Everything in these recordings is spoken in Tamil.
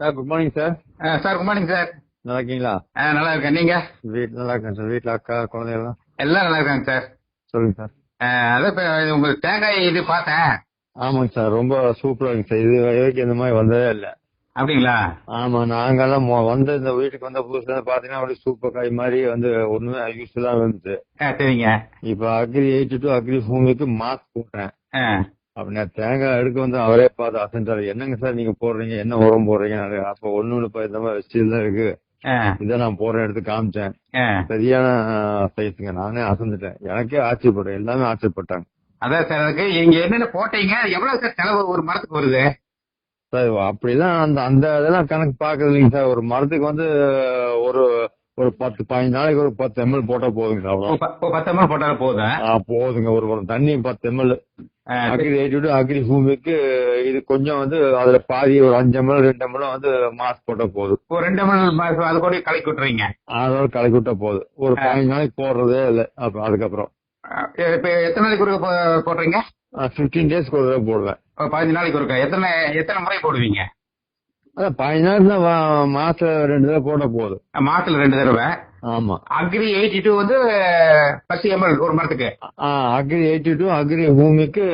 Sir good morning sir sir good morning sir நல்லா இருக்கீங்களா நல்லா இருக்கேன் நீங்க? வீட் நல்லா இருக்கேன் சார் வீட்டில் அக்கா குழந்தைகள்லாம் எல்லாம் நல்லா இருக்காங்க சார் சொல்லுங்க சார் அதான் இப்ப உங்க தேங்காய் இது பார்த்தேன். ஆமாங்க சார் ரொம்ப சூப்பரா இருக்கு சார் இது வரைக்கும் இந்த மாதிரி வந்ததே இல்லை. அப்படிங்களா? ஆமா நாங்கெல்லாம் வந்து இந்த வீட்டுக்கு வந்த புதுசுல பாத்தீங்கன்னா அப்படியே சூப்பர் காய் மாதிரி வந்து ஒண்ணுமே யூஸ்ஃபுல்லா இருந்துச்சு. சரிங்க. இப்ப அக்ரி எயிட்டி டூ அக்ரி பூமிக்கு மாஸ்க் போட்டேன் ஆ, அப்ப நான் தேங்காய் எடுக்க வந்து அவரே பார்த்து அசன்றாரு என்னங்க சார் நீங்க போடுறீங்க? என்ன உரம் போடுறீங்க? அப்ப ஒண்ணு இப்ப இந்த மாதிரி வச்சு தான் இருக்கு. இதை நான் போடுறேன் எடுத்து காமிச்சேன். சரியான சைஸுங்க நானே அசந்துட்டேன் எனக்கே ஆச்சரியப்பட்டேன் எல்லாமே ஆச்சரியப்பட்டாங்க. அதான் சார் அதுக்கு நீங்க என்னென்ன போட்டீங்க? எவ்வளவு சார் செலவு ஒரு மரத்துக்கு வருது? சார் அப்படிதான் அந்த அந்த இதெல்லாம் கணக்கு பாக்குறது இல்லைங்க சார். ஒரு மரத்துக்கு வந்து ஒரு ஒரு பத்து பதினஞ்சு நாளைக்கு ஒரு பத்து எம்எல் போட்டா போதுங்க அவ்வளவு பத்து அம்மா போட்டாலும் போதும் போதுங்க ஒரு ஒரு தண்ணி பத்து எம்எல். அக்ரி எயிட்டி அக்ரி பூமிக்கு இது கொஞ்சம் வந்து அதுல பாதி ஒரு அஞ்சு எம்எல் ரெண்டு எம்எல் வந்து மாஸ்க் போட்டா போதும். ஒரு ரெண்டு மணி அது கூட கலக்கி விட்டுறீங்க? அதோட கலக்கி விட்டா போதும். ஒரு பதினஞ்சு நாளைக்கு போடுறதே இல்லை. அதுக்கப்புறம். இப்ப எத்தனை நாளைக்கு போ- போடுறீங்க? பிப்டீன் டேஸ்க்கு ஒரு போடுவேன். ஒரு பதினஞ்சு நாளைக்கு ஒருக்க. எத்தனை எத்தனை முறை போடுவீங்க? அதான் பதினஞ்சு நாள் தான் மாசம் ரெண்டு தடவை போட்டா போதும் மாசத்துல ரெண்டு தடவை. ஆமா. அக்ரி எயிட்டி டூ வந்து பத்து எம்எல் ஒரு மரத்துக்கு. அக்ரி எயிட்டி டூ அக்ரி பூமிக்கு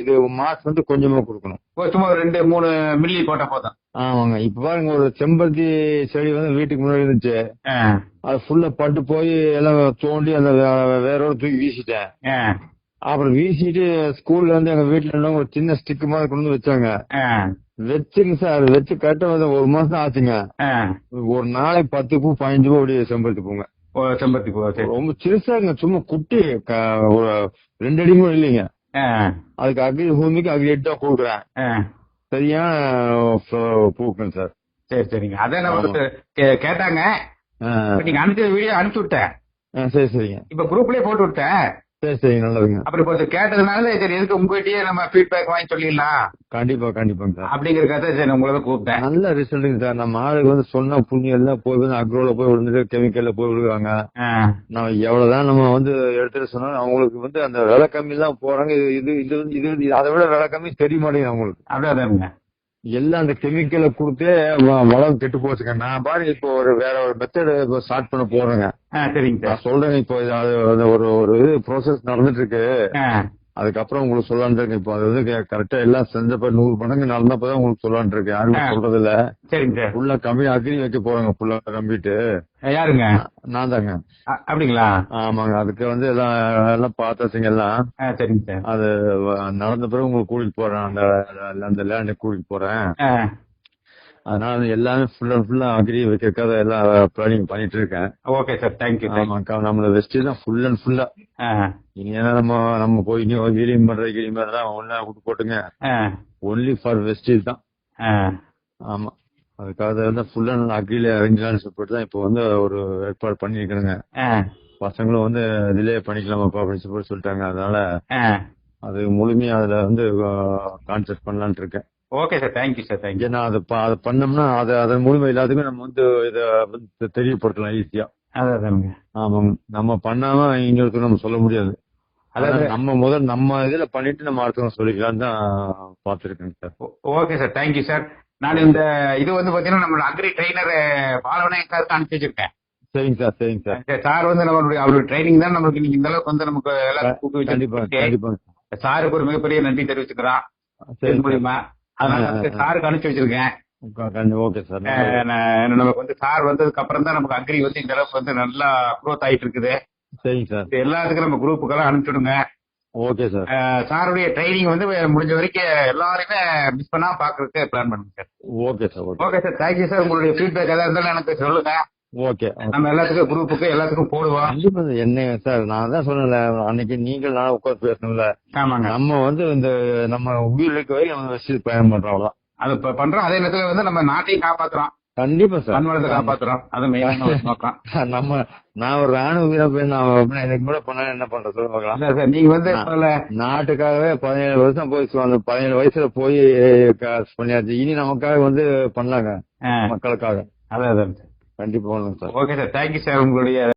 இது மாஸ்க் வந்து கொஞ்சமா கொடுக்கணும். சும்மா ரெண்டு மூணு மில்லி போட்டா போதும். ஆமாங்க. இப்ப பாருங்க ஒரு செம்பருத்தி செடி வந்து வீட்டுக்கு முன்னாடி இருந்துச்சு. அது ஃபுல்லா பட்டு போய் எல்லாம் தோண்டி அந்த வேரோட தூக்கி வீசிட்டேன். அப்புறம் வீசிட்டு ஸ்கூல்ல வந்து எங்க வீட்டுல இருந்தவங்க ஒரு சின்ன ஸ்டிக் மாதிரி கொண்டு வந்து வச்சாங்க. வச்சுங்க சார் வச்சு வந்து ஒரு மாசம் ஆச்சுங்க. ஒரு நாளைக்கு பத்து பூ பதினஞ்சு பூ அப்படி செம்பருத்தி பூங்க. செம்பருத்தி பூ ரொம்ப சிறுசாங்க சும்மா குட்டி ஒரு ரெண்டு அடி கூட இல்லைங்க. அதுக்கு அக்ரி பூமிக்கு அக்ரி எட்டு தான் கொடுக்குறேன். ஆ. சரியான பூக்கள் சார். சரி சரிங்க. அதான் கே- கேட்டாங்க. நீங்க அனுப்பிச்ச வீடியோ அனுப்பிச்சு விட்டேன். சரி சரிங்க. இப்ப குரூப்லயே போட்டு விட்டேன். சரி சரிங்க நல்லதுங்க. அப்புறம் இது கேட்டதுனால சரி எதுக்கு உங்ககிட்டயே நம்ம ஃபீட்பேக் வாங்கி சொல்லிடலாம். கண்டிப்பா கண்டிப்பாங்க சார். அப்படிங்கறதுக்காக சரி உங்களை கூப்பிட்டேன். நல்ல ரிசல்ட்டுங்க சார். நம்ம ஆளுக்கு வந்து சொன்ன புண்ணியம் எல்லாம் போய் வந்து அக்ரோல போய் விழுந்துட்டு கெமிக்கல்ல போய் விழுவாங்க நம்ம எவ்வளவுதான் நம்ம வந்து எடுத்துட்டு சொன்னாலும் அவங்களுக்கு வந்து அந்த விலை கம்மி தான் போறாங்க. இது இது இது அதை விட விலை கம்மி தெரிய மாட்டேங்குது அவங்களுக்கு. அப்படியே எல்லாம் அந்த கெமிக்கலை கொடுத்தே வளம் கெட்டு போச்சுங்க. நான் பாருங்க இப்போ ஒரு வேற ஒரு மெத்தட் இப்போ ஸ்டார்ட் பண்ண போறேங்க. சரிங்க சார். நான் சொல்றேன் இப்போ அது ஒரு ஒரு இது ப்ரோசஸ் நடந்துட்டு இருக்கு. அதுக்கப்புறம் உங்களுக்கு சொல்லலான்னு இருக்கேன். இப்போ அது வந்து கரெக்டா எல்லாம் செஞ்சப்ப நூறு மடங்கு நடந்தப்பதான் உங்களுக்கு சொல்லலான்னு இருக்கேன். யாருமே. சொல்றது இல்ல சரிங்க சார். ஃபுல்லா கம்மி அக்ரி வைக்க போறாங்க ஃபுல்லா கம்பிட்டு. யாருங்க? நான் தாங்க. அப்படிங்களா? ஆமாங்க. அதுக்கு வந்து எல்லாம் எல்லாம் பார்த்தாச்சுங்க எல்லாம் சரிங்க அது நடந்த பிறகு உங்களுக்கு கூட்டிட்டு போறேன். அந்த அந்த லேண்டை கூட்டிட்டு போறேன். அதனால அது எல்லாமே ஃபுல் அண்ட் ஃபுல்லா அக்ரி வைக்கிறதுக்காக எல்லாம் பிளானிங் பண்ணிட்டு இருக்கேன் ஓகே சார் தேங்க்யூ ஆமாக்கா நம்மள வெஸ்ட் தான் ஃபுல் அண்ட் ஃபுல்லா என்ன நம்ம நம்ம போய் வீலியம் பண்ற கீழியம் பண்றதெல்லாம் ஒண்ணா விட்டு போட்டுங்க. ஒன்லி ஃபார் வெஸ்டேஜ் தான். ஆமா. அதுக்காக வந்து ஃபுல் அண்ட் அக்ரில இறங்கலாம்னு சொல்லிட்டு தான் இப்போ வந்து ஒரு ஏற்பாடு பண்ணிருக்கணுங்க ஆ, பசங்களும் வந்து இதுலயே பண்ணிக்கலாமாப்பா அப்படின்னு சொல்லி சொல்லிட்டாங்க. அதனால. அது முழுமையா அதுல வந்து கான்செப்ட் பண்ணலாம்னு இருக்கேன். Okay sir thank you sir thank you ஏன்னா அது பண்ணோம்னா அதை அதன் முழுமை எல்லாத்துக்குமே நம்ம வந்து இதை வந்து தெரியப்படுத்தலாம் ஈஸியா அதாங்க ஆமாங்க நம்ம பண்ணாம இன்னொருத்தர் நம்ம சொல்ல முடியாது. அதாவது- நம்ம முதல் நம்ம இதுல பண்ணிட்டு நம்ம அடுத்தவங்க சொல்லிக்கலாம்னு தான் பாத்துருக்கேங்க sir. Okay sir thank you sir நான் இந்த இது வந்து பாத்தீங்கன்னா நம்மளோட அக்ரி ட்ரைனர் பாலவனே சாருக்கு அனுப்பிச்சு வச்சிருக்கேன் சரிங்க சார். சரிங்க சார். சார் வந்து நம்மளுடைய அவருடைய ட்ரைனிங் தான் நமக்கு இன்னைக்கு இந்த அளவுக்கு வந்து நமக்கு எல்லாரும் கண்டிப்பா சாருக்கு ஒரு மிகப்பெரிய நன்றி தெரிவிச்சுக்கிறோம் சரி இது மூலியமா. அதனால. சாருக்கு அனுப்பிச்சு வச்சிருக்கேன். ஓகே சார் நமக்கு வந்து சார் வந்ததுக்கு அப்புறம் தான் நமக்கு அக்ரி வந்து இந்த அளவுக்கு வந்து நல்லா க்ரோத் ஆயிட்டு இருக்குது சரிங்க சார் எல்லாத்துக்கும் நம்ம குரூப்புக்கெல்லாம் அனுப்பிச்சுடுங்க. ஓகே சார் சாருடைய ட்ரைனிங் வந்து முடிஞ்ச வரைக்கும் எல்லாரையுமே மிஸ் பண்ணாம பாக்குறதுக்கு பிளான் பண்ணுங்க sir okay sir okay sir thank you sir உங்களுடைய ஃபீட்பேக் எதாவது இருந்தாலும் எனக்கு சொல்லுங்க. ஓகே. நம்ம எல்லாத்துக்கும் குரூப்புக்கு எல்லாத்துக்கும் போடுவோம் கண்டிப்பா. என்ன சார் நான் தான் சொன்னேன்ல அன்னைக்கு நீங்கள் நான் உட்காந்து பேசணும்ல. நம்ம வந்து இந்த நம்ம உயிருக்கு வரை நம்ம வச்சு பயணம் பண்றோம் அது பண்றோம் அதே நேரத்துல வந்து நம்ம நாட்டையும் காப்பாத்துறோம். கண்டிப்பா சார். மண்வளத்தை காப்பாத்துறோம். அது மெயினான நம்ம நான் ஒரு ராணுவ வீரர் போய் நான் எனக்கு கூட பண்ணா என்ன பண்றது பார்க்கலாம். சார் நீங்க வந்து நாட்டுக்காகவே பதினேழு வருஷம் போய் அந்த பதினேழு வயசுல போய் பண்ணியாச்சு. இனி நமக்காக வந்து பண்ணலாங்க மக்களுக்காக. அதான் அதான். கண்டிப்பா பண்ணுங்க sir. Okay sir thank you sir உங்களுடைய